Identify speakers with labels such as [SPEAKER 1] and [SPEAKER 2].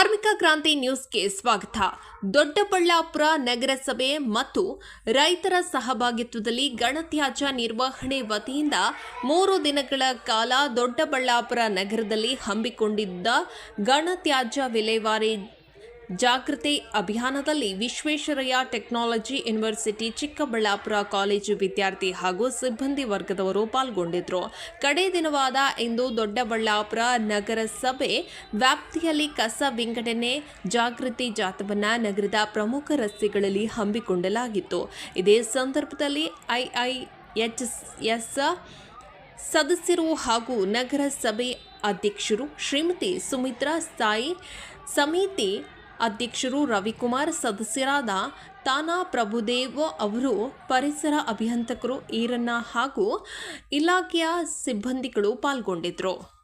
[SPEAKER 1] ಕಾರ್ಮಿಕ ಕ್ರಾಂತಿ ನ್ಯೂಸ್ಗೆ ಸ್ವಾಗತ. ದೊಡ್ಡಬಳ್ಳಾಪುರ ನಗರಸಭೆ ಮತ್ತು ರೈತರ ಸಹಭಾಗಿತ್ವದಲ್ಲಿ ಗಣತ್ಯಾಜ್ಯ ನಿರ್ವಹಣೆ ವತಿಯಿಂದ ಮೂರು ದಿನಗಳ ಕಾಲ ದೊಡ್ಡಬಳ್ಳಾಪುರ ನಗರದಲ್ಲಿ ಹಮ್ಮಿಕೊಂಡಿದ್ದ ಗಣತ್ಯಾಜ್ಯ ವಿಲೇವಾರಿ ಜಾಗೃತಿ ಅಭಿಯಾನದಲ್ಲಿ Visvesvaraya technology university Chikkaballapur college ವಿದ್ಯಾರ್ಥಿ ಹಾಗೂ ಸಿಬ್ಬಂದಿ ವರ್ಗದವರು ಪಾಲ್ಗೊಂಡಿದ್ದರು ಕಡೇ ದಿನವಾದ ಇಂದು ದೊಡ್ಡಬಳ್ಳಾಪುರ ನಗರಸಭೆ ವ್ಯಾಪ್ತಿಯಲ್ಲಿ ಕಸ ವಿಂಗಡಣೆ, ಜಾಗೃತಿ ಜಾಥವನ್ನು ನಗರದ ಪ್ರಮುಖ ರಸ್ತೆಗಳಲ್ಲಿ ಹಮ್ಮಿಕೊಳ್ಳಲಾಗಿತ್ತು ಇದೇ ಸಂದರ್ಭದಲ್ಲಿ ಐಐಎಚ್ಎಸ್ ಸದಸ್ಯರು ಹಾಗೂ ನಗರಸಭೆ ಅಧ್ಯಕ್ಷರು ಶ್ರೀಮತಿ ಸುಮಿತ್ರಾ ಸ್ಥಾಯಿ ಸಮಿತಿ ಅಧ್ಯಕ್ಷರು ರವಿಕುಮಾರ್ ಸದಸ್ಯರಾದ ತಾನಾ ಪ್ರಭುದೇವ್ ಅವರು ಪರಿಸರ ಅಭಿಯಂತಕರು ಈರಣ್ಣ ಹಾಗೂ ಇಲಾಖೆಯ ಸಿಬ್ಬಂದಿಗಳು ಪಾಲ್ಗೊಂಡಿದ್ದರು